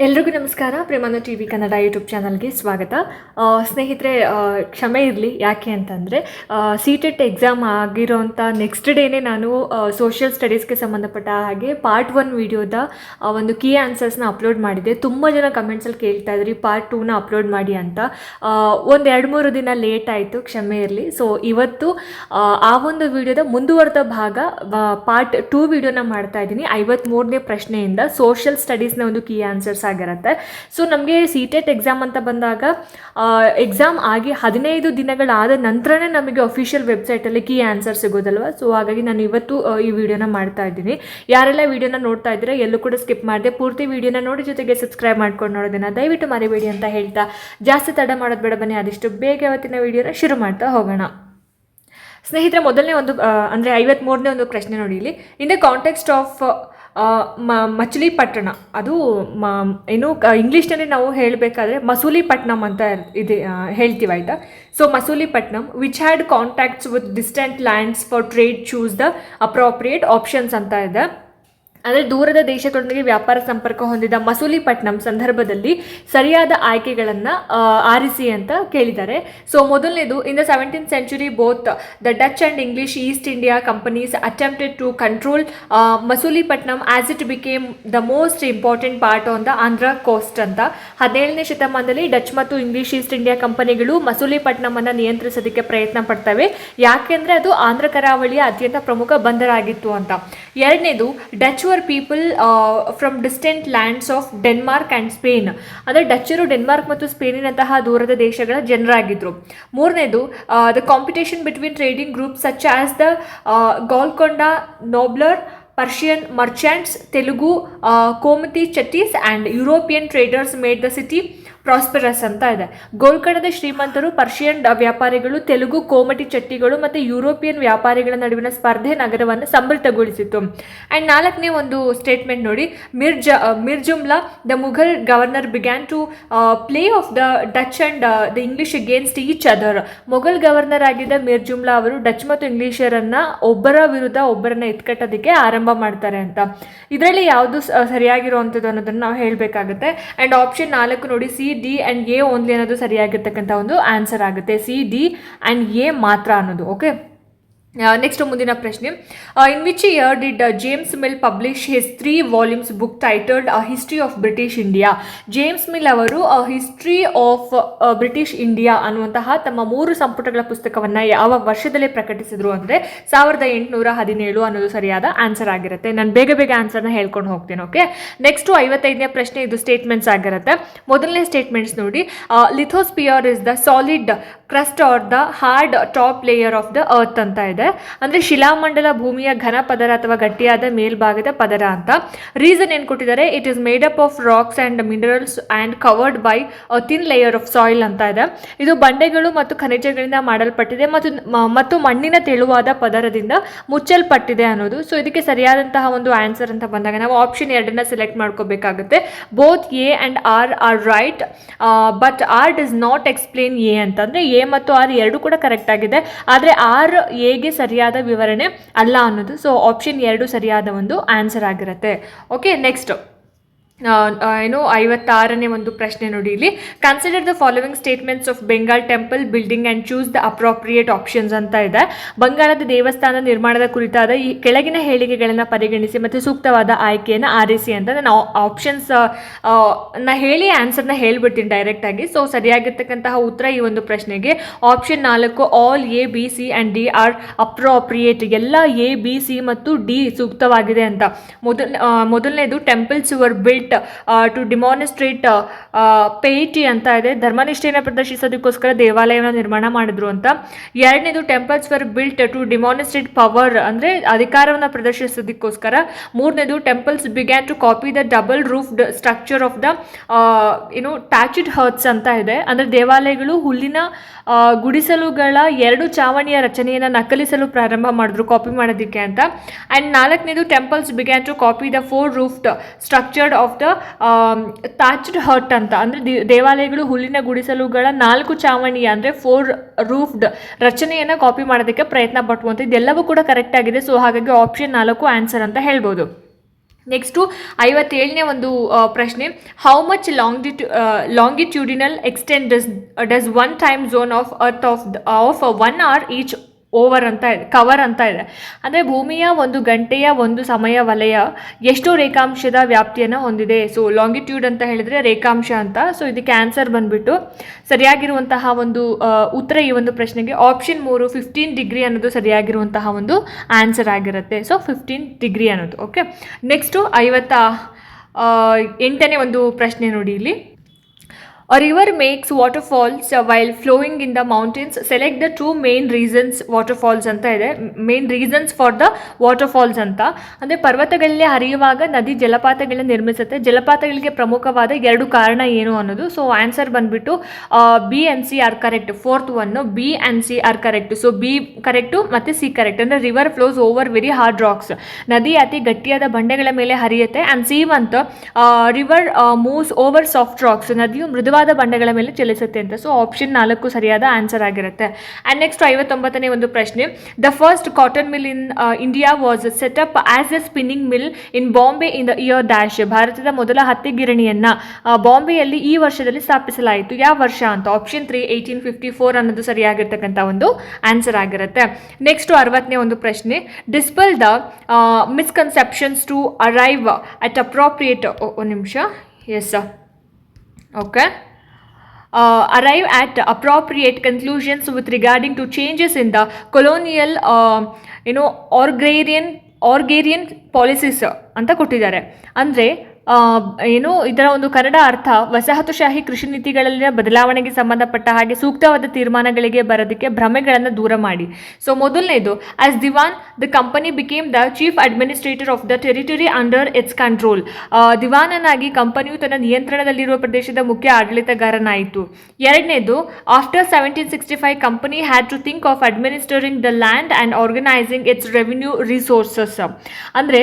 ಎಲ್ರಿಗೂ ನಮಸ್ಕಾರ. ಪ್ರೇಮಾನ ಟಿ ವಿ ಕನ್ನಡ ಯೂಟ್ಯೂಬ್ ಚಾನಲ್ಗೆ ಸ್ವಾಗತ. ಸ್ನೇಹಿತರೆ ಕ್ಷಮೆ ಇರಲಿ. ಯಾಕೆ ಅಂತಂದರೆ ಸಿ ಟೆಟ್ ಎಕ್ಸಾಮ್ ಆಗಿರೋಂಥ ನೆಕ್ಸ್ಟ್ ಡೇನೇ ನಾನು ಸೋಷಿಯಲ್ ಸ್ಟಡೀಸ್ಗೆ ಸಂಬಂಧಪಟ್ಟ ಹಾಗೆ ಪಾರ್ಟ್ ಒನ್ ವಿಡಿಯೋದ ಒಂದು ಕೀ ಆನ್ಸರ್ಸ್ನ ಅಪ್ಲೋಡ್ ಮಾಡಿದೆ. ತುಂಬ ಜನ ಕಮೆಂಟ್ಸಲ್ಲಿ ಕೇಳ್ತಾ ಇದ್ರಿ ಪಾರ್ಟ್ ಟೂನ ಅಪ್ಲೋಡ್ ಮಾಡಿ ಅಂತ. ಒಂದು ಎರಡು ಮೂರು ದಿನ ಲೇಟ್ ಆಯಿತು ಕ್ಷಮೆ ಇರಲಿ. ಸೊ ಇವತ್ತು ಆ, ಆ ಒಂದು ವಿಡಿಯೋದ ಮುಂದುವರೆದ ಭಾಗ ಪಾರ್ಟ್ ಟೂ ವಿಡಿಯೋನ ಮಾಡ್ತಾ ಇದ್ದೀನಿ. ಐವತ್ತ್ಮೂರನೇ ಪ್ರಶ್ನೆಯಿಂದ ಸೋಷಿಯಲ್ ಸ್ಟಡೀಸ್ನ ಒಂದು ಕೀ ಆನ್ಸರ್ಸ್ ಆಗಿರುತ್ತೆ. ಸೊ ನಮಗೆ ಸಿ ಟೆಟ್ ಎಕ್ಸಾಮ್ ಅಂತ ಬಂದಾಗ ಎಕ್ಸಾಮ್ ಆಗಿ ಹದಿನೈದು ದಿನಗಳಾದ ನಂತರನೇ ನಮಗೆ ಅಫಿಷಿಯಲ್ ವೆಬ್ಸೈಟಲ್ಲಿ ಕೀ ಆನ್ಸರ್ ಸಿಗೋದಲ್ವ? ಸೊ ಹಾಗಾಗಿ ನಾನು ಇವತ್ತು ಈ ವಿಡಿಯೋನ ಮಾಡ್ತಾ ಇದ್ದೀನಿ. ಯಾರೆಲ್ಲ ವಿಡಿಯೋನ ನೋಡ್ತಾ ಇದ್ದೀರಾ, ಎಲ್ಲೂ ಕೂಡ ಸ್ಕಿಪ್ ಮಾಡಿದೆ, ಪೂರ್ತಿ ವಿಡಿಯೋನ ನೋಡಿ ಜೊತೆಗೆ ಸಬ್ಸ್ಕ್ರೈಬ್ ಮಾಡ್ಕೊಂಡು ನೋಡೋದನ್ನ ದಯವಿಟ್ಟು ಮರಿಬೇಡಿ ಅಂತ ಹೇಳ್ತಾ, ಜಾಸ್ತಿ ತಡ ಮಾಡೋದು ಬೇಡ ಬನ್ನಿ, ಆದಷ್ಟು ಬೇಗ ಇವತ್ತಿನ ವಿಡಿಯೋನ ಶುರು ಮಾಡ್ತಾ ಹೋಗೋಣ. ಸ್ನೇಹಿತರೆ, ಮೊದಲನೇ ಒಂದು ಅಂದರೆ ಐವತ್ತ್ಮೂರನೇ ಒಂದು ಪ್ರಶ್ನೆ ನೋಡಿ ಇಲ್ಲಿ. In the context of Machilipatnam. ಅದು ಮ ಏನು ಇಂಗ್ಲೀಷ್ನಲ್ಲಿ ನಾವು ಹೇಳಬೇಕಾದ್ರೆ ಮಸೂಲಿಪಟ್ನಮ್ ಅಂತ ಇದೆ ಹೇಳ್ತೀವಿ ಆಯಿತಾ? So Masulipatnam which had contacts with distant lands for trade choose the appropriate options ಅಂತ ಇದೆ. ಅಂದರೆ ದೂರದ ದೇಶಗಳೊಂದಿಗೆ ವ್ಯಾಪಾರ ಸಂಪರ್ಕ ಹೊಂದಿದ ಮಸೂಲಿಪಟ್ನಂ ಸಂದರ್ಭದಲ್ಲಿ ಸರಿಯಾದ ಆಯ್ಕೆಗಳನ್ನು ಆರಿಸಿ ಅಂತ ಕೇಳಿದ್ದಾರೆ. ಸೊ ಮೊದಲನೇದು in the seventeen century both the Dutch and English East India companies attempted to control Masulipatnam as it became the most important part on the Andhra coast ಅಂತ. ಹದಿನೇಳನೇ ಶತಮಾನದಲ್ಲಿ ಡಚ್ ಮತ್ತು ಇಂಗ್ಲಿಷ್ ಈಸ್ಟ್ ಇಂಡಿಯಾ ಕಂಪನಿಗಳು ಮಸೂಲಿಪಟ್ನಮನ್ನು ನಿಯಂತ್ರಿಸೋದಕ್ಕೆ ಪ್ರಯತ್ನ ಪಡ್ತವೆ. ಯಾಕೆಂದರೆ ಅದು ಆಂಧ್ರ ಕರಾವಳಿಯ ಅತ್ಯಂತ ಪ್ರಮುಖ ಬಂದರಾಗಿತ್ತು ಅಂತ. ಎರಡನೇದು Dutch were people from distant lands of Denmark and Spain ಅಂದರೆ ಡಚ್ಚರು ಡೆನ್ಮಾರ್ಕ್ ಮತ್ತು ಸ್ಪೇನಿನಂತಹ ದೂರದ ದೇಶಗಳ ಜನರಾಗಿದ್ದರು ಮೂರನೇದು the competition between trading group such as the Golconda nobler Persian merchants Telugu Komati Chetties and European traders made the city prosperous ಅಂತ ಇದೆ. ಗೋಲ್ಕಣದ ಶ್ರೀಮಂತರು, ಪರ್ಷಿಯನ್ ವ್ಯಾಪಾರಿಗಳು, ತೆಲುಗು ಕೋಮಟಿ ಚಟ್ಟಿಗಳು ಮತ್ತು ಯುರೋಪಿಯನ್ ವ್ಯಾಪಾರಿಗಳ ನಡುವಿನ ಸ್ಪರ್ಧೆ ನಗರವನ್ನು ಸಮೃದ್ಧಗೊಳಿಸಿತು. ಆ್ಯಂಡ್ ನಾಲ್ಕನೇ ಒಂದು ಸ್ಟೇಟ್ಮೆಂಟ್ ನೋಡಿ. Mirza Mirjumla the Mughal governor began to play off the Dutch and the English against each other Mughal governor ಆಗಿದ್ದ ಮಿರ್ಜುಮ್ಲಾ ಅವರು ಡಚ್ ಮತ್ತು ಇಂಗ್ಲಿಷರನ್ನ ಒಬ್ಬರ ವಿರುದ್ಧ ಒಬ್ಬರನ್ನ ಎತ್ಕಟ್ಟೋದಕ್ಕೆ ಆರಂಭ ಮಾಡ್ತಾರೆ ಅಂತ. ಇದರಲ್ಲಿ ಯಾವುದು ಸರಿಯಾಗಿರುವಂಥದ್ದು ಅನ್ನೋದನ್ನು ನಾವು ಹೇಳಬೇಕಾಗುತ್ತೆ. ಆ್ಯಂಡ್ ಆಪ್ಷನ್ ನಾಲ್ಕು ನೋಡಿ C D and A only ಅನ್ನೋದು ಸರಿಯಾಗಿರ್ತಕ್ಕಂಥ ಒಂದು ಆನ್ಸರ್ ಆಗುತ್ತೆ. ಸಿ ಡಿ ಆ್ಯಂಡ್ ಎ ಮಾತ್ರ ಅನ್ನೋದು ಓಕೆ ನೆಕ್ಸ್ಟ್ ಮುಂದಿನ ಪ್ರಶ್ನೆ. In which year did James Mill publish his three volumes book titled a history of British India James Mill ಅವರು a history of British India ಅನ್ನುವಂತಹ ತಮ್ಮ ಮೂರು ಸಂಪುಟಗಳ ಪುಸ್ತಕವನ್ನು ಯಾವ ವರ್ಷದಲ್ಲೇ ಪ್ರಕಟಿಸಿದ್ರು ಅಂದರೆ ಸಾವಿರದ ಎಂಟುನೂರ ಹದಿನೇಳು ಅನ್ನೋದು ಸರಿಯಾದ ಆನ್ಸರ್ ಆಗಿರುತ್ತೆ. ನಾನು ಬೇಗ ಬೇಗ ಆನ್ಸರ್ನ ಹೇಳ್ಕೊಂಡು ಹೋಗ್ತೇನೆ ಓಕೆ ನೆಕ್ಸ್ಟು ಐವತ್ತೈದನೇ ಪ್ರಶ್ನೆ, ಇದು ಸ್ಟೇಟ್ಮೆಂಟ್ಸ್ ಆಗಿರುತ್ತೆ. ಮೊದಲನೇ ಸ್ಟೇಟ್ಮೆಂಟ್ಸ್ ನೋಡಿ. Lithosphere is the solid crust or the hard top layer of the earth ಅಂತ ಇದೆ. ಅಂದರೆ ಶಿಲಾಮಂಡಲ ಭೂಮಿಯ ಘನ ಪದರ ಅಥವಾ ಗಟ್ಟಿಯಾದ ಮೇಲ್ಭಾಗದ ಪದರ ಅಂತ. ರೀಸನ್ ಏನು ಕೊಟ್ಟಿದ್ದಾರೆ? It is made up of rocks and minerals and covered by a thin layer of soil ಅಂತ ಇದೆ. ಇದು ಬಂಡೆಗಳು ಮತ್ತು ಖನಿಜಗಳಿಂದ ಮಾಡಲ್ಪಟ್ಟಿದೆ ಮತ್ತು ಮತ್ತು ಮಣ್ಣಿನ ತೆಳುವಾದ ಪದರದಿಂದ ಮುಚ್ಚಲ್ಪಟ್ಟಿದೆ ಅನ್ನೋದು. ಸೊ ಇದಕ್ಕೆ ಸರಿಯಾದಂತಹ ಒಂದು ಆನ್ಸರ್ ಅಂತ ಬಂದಾಗ ನಾವು ಆಪ್ಷನ್ ಎರಡನ್ನ ಸೆಲೆಕ್ಟ್ ಮಾಡ್ಕೋಬೇಕಾಗುತ್ತೆ. Both A and R are right but R does not explain A ಅಂತಂದರೆ ಎ ಮತ್ತು ಆರ್ ಎರಡು ಕೂಡ ಕರೆಕ್ಟ್ ಆಗಿದೆ. ಆದರೆ ಆರ್ ಎಗೆ ಸರಿಯಾದ ವಿವರಣೆ ಅಲ್ಲ ಅನ್ನೋದು. ಸೊ ಆಪ್ಷನ್ ಎರಡು ಸರಿಯಾದ ಒಂದು ಆನ್ಸರ್ ಆಗಿರುತ್ತೆ. ಓಕೆ ನೆಕ್ಸ್ಟ್ ಏನು, ಐವತ್ತಾರನೇ ಒಂದು ಪ್ರಶ್ನೆ ನೋಡಿ ಇಲ್ಲಿ. Consider the following statements of Bengal temple building and choose the appropriate options ಅಂತ ಇದೆ. ಬಂಗಾಳದ ದೇವಸ್ಥಾನ ನಿರ್ಮಾಣದ ಕುರಿತಾದ ಈ ಕೆಳಗಿನ ಹೇಳಿಕೆಗಳನ್ನು ಪರಿಗಣಿಸಿ ಮತ್ತು ಸೂಕ್ತವಾದ ಆಯ್ಕೆಯನ್ನು ಆರಿಸಿ ಅಂತ ನಾನು ಆಪ್ಷನ್ಸ್ ನಾ ಹೇಳಿ ಆನ್ಸರ್ನ ಹೇಳ್ಬಿಡ್ತೀನಿ ಡೈರೆಕ್ಟಾಗಿ ಸೊ ಸರಿಯಾಗಿರ್ತಕ್ಕಂತಹ ಉತ್ತರ ಈ ಒಂದು ಪ್ರಶ್ನೆಗೆ. ಆಪ್ಷನ್ ನಾಲ್ಕು all A B C and D are appropriate ಎಲ್ಲ ಎ ಬಿ ಸಿ ಮತ್ತು ಡಿ ಸೂಕ್ತವಾಗಿದೆ ಅಂತ. ಮೊದಲ ಮೊದಲನೇದು temples were built to demonstrate piety ಅಂತ ಇದೆ. ಧರ್ಮನಿಷ್ಠೆಯನ್ನು ಪ್ರದರ್ಶಿಸೋದಕ್ಕೋಸ್ಕರ ದೇವಾಲಯವನ್ನು ನಿರ್ಮಾಣ ಮಾಡಿದ್ರು ಅಂತ. ಎರಡನೇದು temples were built to demonstrate power ಅಂದರೆ ಅಧಿಕಾರವನ್ನು ಪ್ರದರ್ಶಿಸೋದಕ್ಕೋಸ್ಕರ. ಮೂರನೇದು temples began to copy the double roofed structure of the ಏನು ಟ್ಯಾಚಿಡ್ ಹರ್ಟ್ಸ್ ಅಂತ ಇದೆ. ಅಂದರೆ ದೇವಾಲಯಗಳು ಹುಲ್ಲಿನ ಗುಡಿಸಲುಗಳ ಎರಡು ಚಾವಣಿಯ ರಚನೆಯನ್ನು ನಕಲಿಸಲು ಪ್ರಾರಂಭ ಮಾಡಿದ್ರು ಕಾಪಿ ಮಾಡೋದಕ್ಕೆ ಅಂತ. ಆ್ಯಂಡ್ ನಾಲ್ಕನೇದು temples began to copy the four roofed structured of the thatched hut ಅಂತ. ಅಂದರೆ ದೇವಾಲಯಗಳು ಹುಲ್ಲಿನ ಗುಡಿಸಲುಗಳ ನಾಲ್ಕು ಚಾವಣಿಯ ಅಂದರೆ ಫೋರ್ ರೂಫ್ಡ್ ರಚನೆಯನ್ನು ಕಾಪಿ ಮಾಡೋದಕ್ಕೆ ಪ್ರಯತ್ನ ಪಟ್ಟುವಂಥ ಇದೆಲ್ಲವೂ ಕೂಡ ಕರೆಕ್ಟ್ ಆಗಿದೆ. ಸೊ ಹಾಗಾಗಿ ಆಪ್ಷನ್ ನಾಲ್ಕು ಆನ್ಸರ್ ಅಂತ ಹೇಳ್ಬೋದು. ನೆಕ್ಸ್ಟು ಐವತ್ತೇಳನೇ ಒಂದು ಪ್ರಶ್ನೆ. How much longitude longitudinal extend does does one time zone of earth of of one hour each over ಅಂತ ಇದೆ ಕವರ್ ಅಂತ ಇದೆ. ಅಂದರೆ ಭೂಮಿಯ ಒಂದು ಗಂಟೆಯ ಒಂದು ಸಮಯ ವಲಯ ಎಷ್ಟು ರೇಖಾಂಶದ ವ್ಯಾಪ್ತಿಯನ್ನು ಹೊಂದಿದೆ. ಸೊ ಲಾಂಗಿಟ್ಯೂಡ್ ಅಂತ ಹೇಳಿದರೆ ರೇಖಾಂಶ ಅಂತ. ಸೊ ಇದಕ್ಕೆ ಆನ್ಸರ್ ಬಂದುಬಿಟ್ಟು ಸರಿಯಾಗಿರುವಂತಹ ಒಂದು ಉತ್ತರ ಈ ಒಂದು ಪ್ರಶ್ನೆಗೆ ಆಪ್ಷನ್ ಮೂರು ಫಿಫ್ಟೀನ್ ಡಿಗ್ರಿ ಅನ್ನೋದು ಸರಿಯಾಗಿರುವಂತಹ ಒಂದು ಆನ್ಸರ್ ಆಗಿರುತ್ತೆ. ಸೊ ಫಿಫ್ಟೀನ್ ಡಿಗ್ರಿ ಅನ್ನೋದು ಓಕೆ ನೆಕ್ಸ್ಟು ಐವತ್ತ ಎಂಟನೇ ಒಂದು ಪ್ರಶ್ನೆ ನೋಡಿ ಇಲ್ಲಿ. A river makes waterfalls uh, while flowing in the mountains. Select the two main reasons waterfalls ಅಂತ ಇದೆ. Main reasons for the waterfalls ಅಂತ. ಅಂದರೆ ಪರ್ವತಗಳಲ್ಲಿ ಹರಿಯುವಾಗ ನದಿ ಜಲಪಾತಗಳನ್ನ ನಿರ್ಮಿಸುತ್ತೆ. ಜಲಪಾತಗಳಿಗೆ ಪ್ರಮುಖವಾದ ಎರಡು ಕಾರಣ ಏನು ಅನ್ನೋದು. ಸೊ ಆನ್ಸರ್ ಬಂದ್ಬಿಟ್ಟು B and C are correct fourth one B and C are correct so B correct ಮತ್ತು ಸಿ ಕರೆಕ್ಟ್ ಅಂದರೆ river flows over very hard rocks ನದಿ ಅತಿ ಗಟ್ಟಿಯಾದ ಬಂಡೆಗಳ ಮೇಲೆ ಹರಿಯುತ್ತೆ. And C month river moves over soft rocks ನದಿಯು ಮೃದುವಾದ ಬಂಡೆಗಳ ಮೇಲೆ ಚಲಿಸುತ್ತೆ ಅಂತ. ಸೊ ಆಪ್ಷನ್ ನಾಲ್ಕು ಸರಿಯಾದ ಆನ್ಸರ್ ಆಗಿರುತ್ತೆ. ಆ್ಯಂಡ್ ನೆಕ್ಸ್ಟ್ ಐವತ್ತೊಂಬತ್ತನೇ ಒಂದು ಪ್ರಶ್ನೆ. The first cotton mill in India was set up as a spinning mill in Bombay in the year dash ಭಾರತದ ಮೊದಲ ಹತ್ತಿ ಗಿರಣಿಯನ್ನು ಬಾಂಬೆಯಲ್ಲಿ ಈ ವರ್ಷದಲ್ಲಿ ಸ್ಥಾಪಿಸಲಾಯಿತು. ಯಾವ ವರ್ಷ ಅಂತ? Option three eighteen fifty four ಅನ್ನೋದು ಸರಿಯಾಗಿರ್ತಕ್ಕಂಥ ಒಂದು ಆನ್ಸರ್ ಆಗಿರುತ್ತೆ. ನೆಕ್ಸ್ಟ್ ಅರವತ್ತನೇ ಒಂದು ಪ್ರಶ್ನೆ. Dispel the misconceptions to arrive at appropriate ಒಂದು ನಿಮಿಷ. Yes okay uh, arrive at appropriate conclusions with regarding to changes in the colonial uh, you know agrarian, agrarian policies ಅಂತ ಕೊಟ್ಟಿದ್ದಾರೆ ಅಂದರೆ ಏನು, ಇದರ ಒಂದು ಕನ್ನಡ ಅರ್ಥ, ವಸಾಹತುಶಾಹಿ ಕೃಷಿ ನೀತಿಗಳಲ್ಲಿನ ಬದಲಾವಣೆಗೆ ಸಂಬಂಧಪಟ್ಟ ಹಾಗೆ ಸೂಕ್ತವಾದ ತೀರ್ಮಾನಗಳಿಗೆ ಬರೋದಕ್ಕೆ ಭ್ರಮೆಗಳನ್ನು ದೂರ ಮಾಡಿ. ಸೊ ಮೊದಲನೇದು as diwan the company became the chief administrator of the territory under its control ದಿವಾನನಾಗಿ ಕಂಪನಿಯು ತನ್ನ ನಿಯಂತ್ರಣದಲ್ಲಿರುವ ಪ್ರದೇಶದ ಮುಖ್ಯ ಆಡಳಿತಗಾರನಾಯಿತು. ಎರಡನೇದು after seventeen sixty five company had to think of administering the land and organising its revenue resources ಅಂದರೆ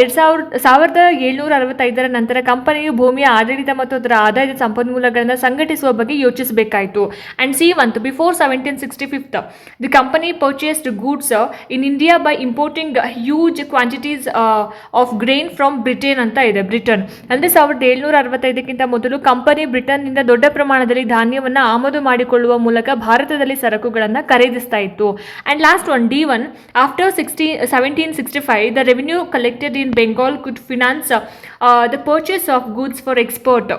ಎರಡು ಸಾವಿರದ ಸಾವಿರದ ಏಳ್ನೂರ ಅರವತ್ತೈದರ ನಂತರ ಕಂಪನಿಯು ಭೂಮಿಯ ಆಡಳಿತ ಮತ್ತು ಅದರ ಆದಾಯದ ಸಂಪನ್ಮೂಲಗಳನ್ನು ಸಂಘಟಿಸುವ ಬಗ್ಗೆ ಯೋಚಿಸಬೇಕಾಯಿತು. And C one before seventeen sixty fifth the company purchased goods in India by importing huge quantities of grain from Britain ಅಂತ ಇದೆ. ಬ್ರಿಟನ್ ಅಂದರೆ ಸಾವಿರದ ಏಳ್ನೂರ ಅರವತ್ತೈದಕ್ಕಿಂತ ಮೊದಲು ಕಂಪನಿ ಬ್ರಿಟನ್ನಿಂದ ದೊಡ್ಡ ಪ್ರಮಾಣದಲ್ಲಿ ಧಾನ್ಯವನ್ನು ಆಮದು ಮಾಡಿಕೊಳ್ಳುವ ಮೂಲಕ ಭಾರತದಲ್ಲಿ ಸರಕುಗಳನ್ನು ಖರೀದಿಸ್ತಾ ಇತ್ತು. And last one D one after sixty seventeen sixty five the revenue collected in Bengal could finance the purchase of goods for export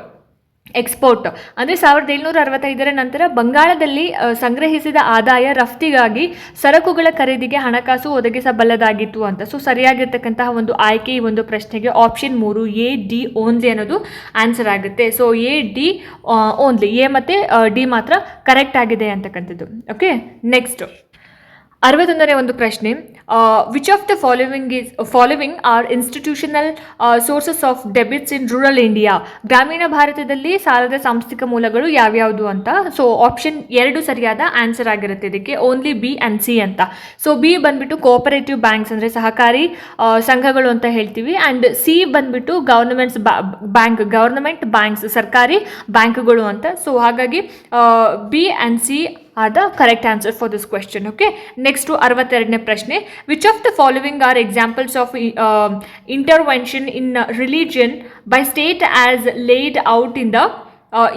export ಅಂದರೆ ಸಾವಿರದ ಏಳ್ನೂರ ಅರವತ್ತೈದರ ನಂತರ ಬಂಗಾಳದಲ್ಲಿ ಸಂಗ್ರಹಿಸಿದ ಆದಾಯ ರಫ್ತಿಗಾಗಿ ಸರಕುಗಳ ಖರೀದಿಗೆ ಹಣಕಾಸು ಒದಗಿಸಬಲ್ಲದಾಗಿತ್ತು ಅಂತ. ಸೊ ಸರಿಯಾಗಿರ್ತಕ್ಕಂತಹ ಒಂದು ಆಯ್ಕೆ ಈ ಒಂದು ಪ್ರಶ್ನೆಗೆ ಆಪ್ಷನ್ ಮೂರು, ಎ, ಡಿ ಓನ್ಲಿ ಅನ್ನೋದು ಆನ್ಸರ್ ಆಗುತ್ತೆ. So A, D only A ಮತ್ತು ಡಿ ಮಾತ್ರ ಕರೆಕ್ಟ್ ಆಗಿದೆ ಅಂತಕ್ಕಂಥದ್ದು. ಓಕೆ ನೆಕ್ಸ್ಟ್ ಅರವತ್ತೊಂದನೇ ಒಂದು ಪ್ರಶ್ನೆ which of the following is following are institutional sources of debits in rural India ಗ್ರಾಮೀಣ ಭಾರತದಲ್ಲಿ ಸಾಲದ ಸಾಂಸ್ಥಿಕ ಮೂಲಗಳು ಯಾವ್ಯಾವುದು ಅಂತ? ಸೊ ಆಪ್ಷನ್ ಎರಡು ಸರಿಯಾದ ಆನ್ಸರ್ ಆಗಿರುತ್ತೆ. ಇದಕ್ಕೆ ಓನ್ಲಿ ಬಿ ಆ್ಯಂಡ್ ಸಿ ಅಂತ. ಸೊ ಬಿ ಬಂದ್ಬಿಟ್ಟು ಕೋಆಪರೇಟಿವ್ ಬ್ಯಾಂಕ್ಸ್ ಅಂದರೆ ಸಹಕಾರಿ ಸಂಘಗಳು ಅಂತ ಹೇಳ್ತೀವಿ. ಆ್ಯಂಡ್ ಸಿ ಬಂದ್ಬಿಟ್ಟು ಗವರ್ನಮೆಂಟ್ಸ್ ಬ್ಯಾಂಕ್ ಗವರ್ನಮೆಂಟ್ ಬ್ಯಾಂಕ್ಸ್ ಸರ್ಕಾರಿ ಬ್ಯಾಂಕ್ಗಳು ಅಂತ. ಸೊ ಹಾಗಾಗಿ B and C are the correct answer for this question okay next ಅರವತ್ತೆರಡನೇ ಪ್ರಶ್ನೆ which of the following are examples of intervention in religion by state as laid out in the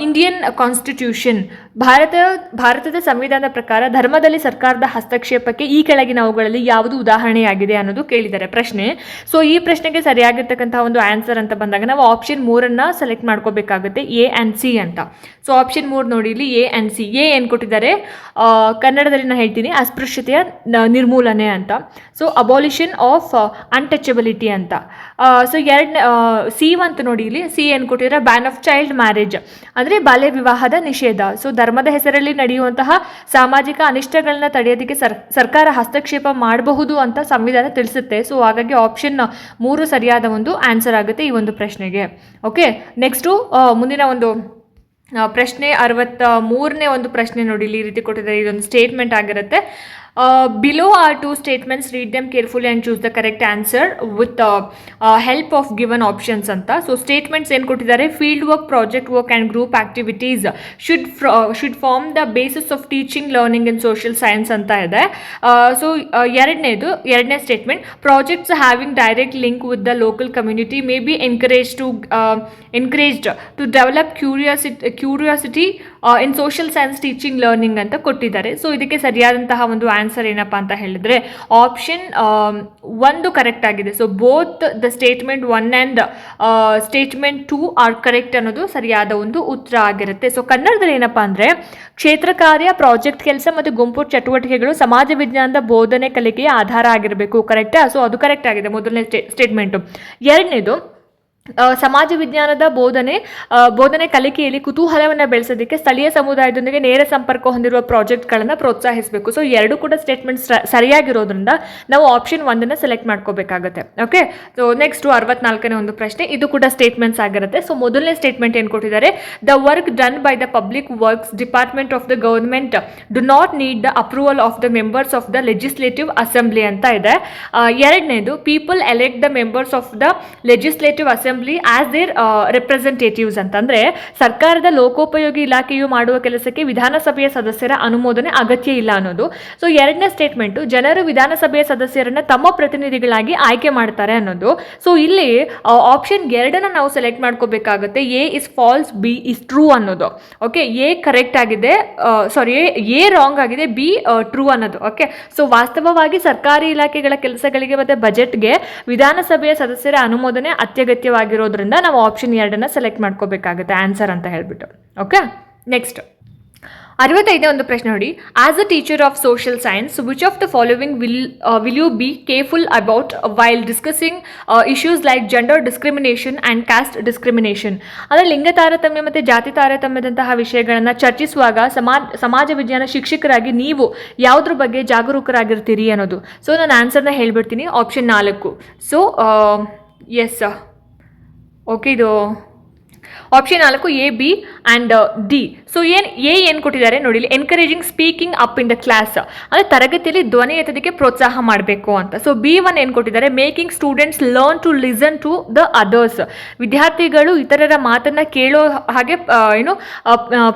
Indian constitution Bharat, ಭಾರತದ ಸಂವಿಧಾನದ ಪ್ರಕಾರ ಧರ್ಮದಲ್ಲಿ ಸರ್ಕಾರದ ಹಸ್ತಕ್ಷೇಪಕ್ಕೆ ಈ ಕೆಳಗಿನವುಗಳಲ್ಲಿ ಯಾವುದು ಉದಾಹರಣೆಯಾಗಿದೆ ಅನ್ನೋದು ಕೇಳಿದ್ದಾರೆ ಪ್ರಶ್ನೆ. ಸೊ ಈ ಪ್ರಶ್ನೆಗೆ ಸರಿಯಾಗಿರ್ತಕ್ಕಂಥ ಒಂದು ಆನ್ಸರ್ ಅಂತ ಬಂದಾಗ ನಾವು ಆಪ್ಷನ್ ಮೂರನ್ನು ಸೆಲೆಕ್ಟ್ ಮಾಡ್ಕೋಬೇಕಾಗುತ್ತೆ ಎ ಆ್ಯಂಡ್ ಸಿ ಅಂತ. ಸೊ ಆಪ್ಷನ್ ಮೂರು ನೋಡಿ, ಇಲ್ಲಿ ಎ ಆ್ಯಂಡ್ ಸಿ ಎ ಏನು ಕೊಟ್ಟಿದ್ದಾರೆ? ಕನ್ನಡದಲ್ಲಿ ನಾನು ಹೇಳ್ತೀನಿ, ಅಸ್ಪೃಶ್ಯತೆಯ ನಿರ್ಮೂಲನೆ ಅಂತ. ಸೊ ಅಬಾಲಿಷನ್ ಆಫ್ ಅನ್ಟಚಬಿಲಿಟಿ ಅಂತ. ಸೊ ಎರಡನೇ ಸಿ ಅಂತ ನೋಡಿ ಇಲ್ಲಿ. ಸಿ ಏನು ಕೊಟ್ಟಿದ್ದಾರೆ ಬ್ಯಾನ್ ಆಫ್ ಚೈಲ್ಡ್ ಮ್ಯಾರೇಜ್ ಅಂದರೆ ಬಾಲ್ಯ ವಿವಾಹದ ನಿಷೇಧ. ಸೊ ಧರ್ಮದ ಹೆಸರಲ್ಲಿ ನಡೆಯುವಂತಹ ಸಾಮಾಜಿಕ ಅನಿಷ್ಟಗಳನ್ನ ತಡೆಯೋದಕ್ಕೆ ಸರ್, ಸರ್ಕಾರ ಹಸ್ತಕ್ಷೇಪ ಮಾಡಬಹುದು ಅಂತ ಸಂವಿಧಾನ ತಿಳಿಸುತ್ತೆ. ಸೊ ಹಾಗಾಗಿ ಆಪ್ಷನ್ ಮೂರು ಸರಿಯಾದ ಒಂದು ಆನ್ಸರ್ ಆಗುತ್ತೆ ಈ ಒಂದು ಪ್ರಶ್ನೆಗೆ. ಓಕೆ ನೆಕ್ಸ್ಟು ಮುಂದಿನ ಒಂದು ಪ್ರಶ್ನೆ ಅರವತ್ತ ಮೂರನೇ ಒಂದು ಪ್ರಶ್ನೆ ನೋಡಿ ಇಲ್ಲಿ ಈ ರೀತಿ ಕೊಟ್ಟಿದ್ದಾರೆ. ಇದೊಂದು ಸ್ಟೇಟ್ಮೆಂಟ್ ಆಗಿರುತ್ತೆ. Below are two statements read them carefully and choose the correct answer with help of given options ಅಂತ ಸೊ ಸ್ಟೇಟ್ಮೆಂಟ್ಸ್ ಏನು ಕೊಟ್ಟಿದ್ದಾರೆ? Field work project work and group activities should should form the basis of teaching learning in social science ಅಂತ ಇದೆ. So ಎರಡನೇದು, ಎರಡನೇ statement projects having direct link with the local community may be encourage to encouraged to develop curiosity curiosity in social science teaching learning ಅಂತ ಕೊಟ್ಟಿದ್ದಾರೆ. So ಇದಕ್ಕೆ ಸರಿಯಾದಂತಹ ಒಂದು answer ಏನಪ್ಪ ಅಂತ ಹೇಳಿದ್ರೆ ಆಪ್ಷನ್ ಒಂದು ಕರೆಕ್ಟ್ ಆಗಿದೆ. So both the statement one and statement two are correct ಅನ್ನೋದು ಸರಿಯಾದ ಒಂದು ಉತ್ತರ ಆಗಿರುತ್ತೆ. ಸೊ ಕನ್ನಡದಲ್ಲಿ ಏನಪ್ಪ ಅಂದರೆ, ಕ್ಷೇತ್ರ ಕಾರ್ಯ ಪ್ರಾಜೆಕ್ಟ್ ಕೆಲಸ ಮತ್ತು ಗುಂಪು ಚಟುವಟಿಕೆಗಳು ಸಮಾಜ ವಿಜ್ಞಾನದ ಬೋಧನೆ ಕಲಿಕೆಯ ಆಧಾರ ಆಗಿರಬೇಕು. ಕರೆಕ್ಟಾ ಸೊ ಅದು ಕರೆಕ್ಟ್ ಆಗಿದೆ ಮೊದಲನೇ ಸ್ಟೇ ಸ್ಟೇಟ್ಮೆಂಟು ಎರಡನೇದು ಸಮಾಜ ವಿಜ್ಞಾನದ ಬೋಧನೆ ಬೋಧನೆ ಕಲಿಕೆಯಲ್ಲಿ ಕುತೂಹಲವನ್ನು ಬೆಳೆಸೋದಕ್ಕೆ ಸ್ಥಳೀಯ ಸಮುದಾಯದೊಂದಿಗೆ ನೇರ ಸಂಪರ್ಕ ಹೊಂದಿರುವ ಪ್ರಾಜೆಕ್ಟ್ಗಳನ್ನು ಪ್ರೋತ್ಸಾಹಿಸಬೇಕು. ಸೊ ಎರಡು ಕೂಡ ಸ್ಟೇಟ್ಮೆಂಟ್ಸ್ ಸರಿಯಾಗಿರೋದ್ರಿಂದ ನಾವು ಆಪ್ಷನ್ ಒಂದನ್ನು ಸೆಲೆಕ್ಟ್ ಮಾಡ್ಕೋಬೇಕಾಗುತ್ತೆ. ಓಕೆ ಸೊ ನೆಕ್ಸ್ಟು ಅರವತ್ನಾಲ್ಕನೇ ಒಂದು ಪ್ರಶ್ನೆ. ಇದು ಕೂಡ ಸ್ಟೇಟ್ಮೆಂಟ್ಸ್ ಆಗಿರುತ್ತೆ. ಸೊ ಮೊದಲನೇ ಸ್ಟೇಟ್ಮೆಂಟ್ ಏನು ಕೊಟ್ಟಿದ್ದಾರೆ? The work done by the public works department of the government do not need the approval of the members of the legislative assembly ಅಂತ ಇದೆ. ಎರಡನೇದು people elect the members of the legislative assembly as their representatives ಅಂತಂದ್ರೆ ಸರ್ಕಾರದ ಲೋಕೋಪಯೋಗಿ ಇಲಾಖೆಯು ಮಾಡುವ ಕೆಲಸಕ್ಕೆ ವಿಧಾನಸಭೆಯ ಸದಸ್ಯರ ಅನುಮೋದನೆ ಅಗತ್ಯ ಇಲ್ಲ ಅನ್ನೋದು. ಸೊ ಎರಡನೇ ಸ್ಟೇಟ್ಮೆಂಟ್ ಜನರು ವಿಧಾನಸಭೆಯ ಸದಸ್ಯರನ್ನ ತಮ್ಮ ಪ್ರತಿನಿಧಿಗಳಾಗಿ ಆಯ್ಕೆ ಮಾಡ್ತಾರೆ ಅನ್ನೋದು. ಸೊ ಇಲ್ಲಿ ಆಪ್ಷನ್ ಎರಡನ್ನ ನಾವು ಸೆಲೆಕ್ಟ್ ಮಾಡ್ಕೋಬೇಕಾಗುತ್ತೆ. A is false B is true ಅನ್ನೋದು. ಓಕೆ ಎ ಕರೆಕ್ಟ್ ಆಗಿದೆ ಸಾರಿ ಎ ರಾಂಗ್ ಆಗಿದೆ, ಬಿ ಟ್ರೂ ಅನ್ನೋದು. ಓಕೆ ಸೊ ವಾಸ್ತವವಾಗಿ ಸರ್ಕಾರಿ ಇಲಾಖೆಗಳ ಕೆಲಸಗಳಿಗೆ ಮತ್ತು ಬಜೆಟ್ಗೆ ವಿಧಾನಸಭೆಯ ಸದಸ್ಯರ ಅನುಮೋದನೆ ಅತ್ಯಗತ್ಯವಾಗಿರೋದ್ರಿಂದ ನಾವು ಆಪ್ಷನ್ ಎರಡನ್ನ ಸೆಲೆಕ್ಟ್ ಮಾಡ್ಕೋಬೇಕಾಗುತ್ತೆ ಆನ್ಸರ್ ಅಂತ ಹೇಳ್ಬಿಟ್ಟು. ಓಕೆ ನೆಕ್ಸ್ಟ್ ಅರವತ್ತೈದನೇ ಒಂದು ಪ್ರಶ್ನೆ ನೋಡಿ. As a teacher of social science which of the following will will you be careful about while discussing issues like gender discrimination and caste discrimination ಅಂದರೆ ಲಿಂಗ ತಾರತಮ್ಯ ಮತ್ತು ಜಾತಿ ತಾರತಮ್ಯದಂತಹ ವಿಷಯಗಳನ್ನು ಚರ್ಚಿಸುವಾಗ ಸಮಾಜ ಸಮಾಜ ವಿಜ್ಞಾನ ಶಿಕ್ಷಕರಾಗಿ ನೀವು ಯಾವುದ್ರ ಬಗ್ಗೆ ಜಾಗರೂಕರಾಗಿರ್ತೀರಿ ಅನ್ನೋದು. ಸೊ ನಾನು ಆನ್ಸರ್ನ ಹೇಳ್ಬಿಡ್ತೀನಿ. ಆಪ್ಷನ್ ನಾಲ್ಕು. ಸೊ ಎಸ್ ಓಕೆ ಇದು ಆಪ್ಷನ್ ನಾಲ್ಕು A B and D so ಏನು ಎ ಏನು ಕೊಟ್ಟಿದ್ದಾರೆ ನೋಡಿ encouraging speaking up in the class ಅಂದರೆ ತರಗತಿಯಲ್ಲಿ ಧ್ವನಿ ಎತ್ತದಕ್ಕೆ ಪ್ರೋತ್ಸಾಹ ಮಾಡಬೇಕು ಅಂತ. ಸೊ ಬಿ ಒನ್ ಏನು ಕೊಟ್ಟಿದ್ದಾರೆ? Making students learn to listen to the others ವಿದ್ಯಾರ್ಥಿಗಳು ಇತರರ ಮಾತನ್ನು ಕೇಳೋ ಹಾಗೆ ಏನು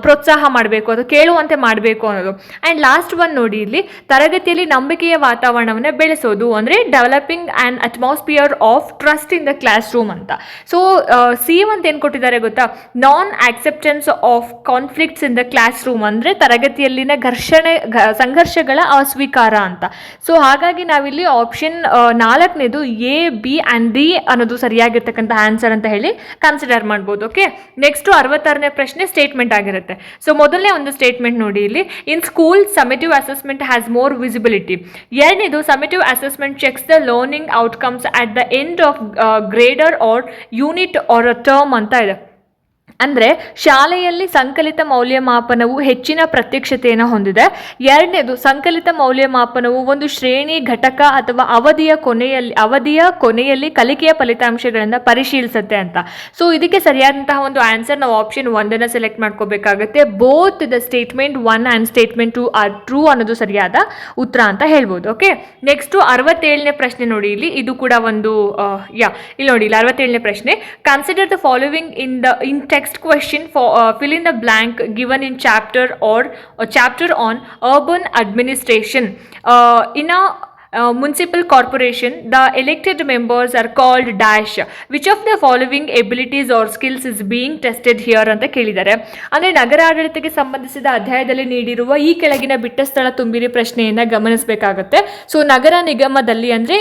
ಪ್ರೋತ್ಸಾಹ ಮಾಡಬೇಕು, ಅದು ಕೇಳುವಂತೆ ಮಾಡಬೇಕು ಅನ್ನೋದು. ಆ್ಯಂಡ್ ಲಾಸ್ಟ್ ಒನ್ ನೋಡಿ ಇಲ್ಲಿ ತರಗತಿಯಲ್ಲಿ ನಂಬಿಕೆಯ ವಾತಾವರಣವನ್ನು ಬೆಳೆಸೋದು. ಅಂದರೆ developing and atmosphere of trust in the classroom ಅಂತ ಸೊ ಸಿ ಅಂತ ಏನು ಕೊಟ್ಟಿದ್ದಾರೆ ಗೊತ್ತಾ? Non acceptance of conflicts in the classroom ಅಂದರೆ ತರಗತಿಯಲ್ಲಿನ ಘರ್ಷಣೆ ಸಂಘರ್ಷಗಳ ಅಸ್ವೀಕಾರ ಅಂತ. ಸೊ ಹಾಗಾಗಿ ನಾವಿಲ್ಲಿ ಆಪ್ಷನ್ ನಾಲ್ಕನೇದು ಎ ಬಿ ಆ್ಯಂಡ್ ಡಿ ಅನ್ನೋದು ಸರಿಯಾಗಿರ್ತಕ್ಕಂಥ ಆನ್ಸರ್ ಅಂತ ಹೇಳಿ ಕನ್ಸಿಡರ್ ಮಾಡ್ಬೋದು ಓಕೆ ನೆಕ್ಸ್ಟು ಅರವತ್ತಾರನೇ ಪ್ರಶ್ನೆ ಸ್ಟೇಟ್ಮೆಂಟ್ ಆಗಿರುತ್ತೆ. ಸೊ ಮೊದಲನೇ ಒಂದು ಸ್ಟೇಟ್ಮೆಂಟ್ ನೋಡಿ ಇಲ್ಲಿ. In school summative assessment has more visibility ಎರಡನೇದು summative assessment checks the learning outcomes at the end of grader or unit or a term ಅಂತ ಇದೆ. ಅಂದರೆ ಶಾಲೆಯಲ್ಲಿ ಸಂಕಲಿತ ಮೌಲ್ಯಮಾಪನವು ಹೆಚ್ಚಿನ ಪ್ರತ್ಯಕ್ಷತೆಯನ್ನು ಹೊಂದಿದೆ. ಎರಡನೇದು, ಸಂಕಲಿತ ಮೌಲ್ಯಮಾಪನವು ಒಂದು ಶ್ರೇಣಿ, ಘಟಕ ಅಥವಾ ಅವಧಿಯ ಕೊನೆಯಲ್ಲಿ ಅವಧಿಯ ಕೊನೆಯಲ್ಲಿ ಕಲಿಕೆಯ ಫಲಿತಾಂಶಗಳನ್ನು ಪರಿಶೀಲಿಸುತ್ತೆ ಅಂತ. ಸೊ ಇದಕ್ಕೆ ಸರಿಯಾದಂತಹ ಒಂದು ಆನ್ಸರ್ ನಾವು ಆಪ್ಷನ್ ಒಂದನ್ನು ಸೆಲೆಕ್ಟ್ ಮಾಡ್ಕೋಬೇಕಾಗುತ್ತೆ. Both the statement one and statement two are true ಅನ್ನೋದು ಸರಿಯಾದ ಉತ್ತರ ಅಂತ ಹೇಳ್ಬೋದು ಓಕೆ ನೆಕ್ಸ್ಟು ಅರವತ್ತೇಳನೇ ಪ್ರಶ್ನೆ ನೋಡಿ ಇಲ್ಲಿ. ಇದು ಕೂಡ ಒಂದು ಯಾ ಇಲ್ಲಿ ನೋಡಿ, ಇಲ್ಲಿ ಅರವತ್ತೇಳನೇ ಪ್ರಶ್ನೆ. Consider the following in the in text next question for uh, fill in the blank given in chapter or a chapter on urban administration. Uh, in a municipal corporation the elected members are called dash Which of the following abilities or skills is tested here ಅಂತ ಕೇಳಿದ್ದಾರೆ. ಅಂದರೆ ನಗರ ಆಡಳಿತಕ್ಕೆ ಸಂಬಂಧಿಸಿದ ಅಧ್ಯಾಯದಲ್ಲಿ ನೀಡಿರುವ ಈ ಕೆಳಗಿನ ಬಿಟ್ಟ ಸ್ಥಳ ತುಂಬಿರಿ ಪ್ರಶ್ನೆಯನ್ನು ಗಮನಿಸಬೇಕಾಗುತ್ತೆ. ಸೊ ನಗರ ನಿಗಮದಲ್ಲಿ ಅಂದರೆ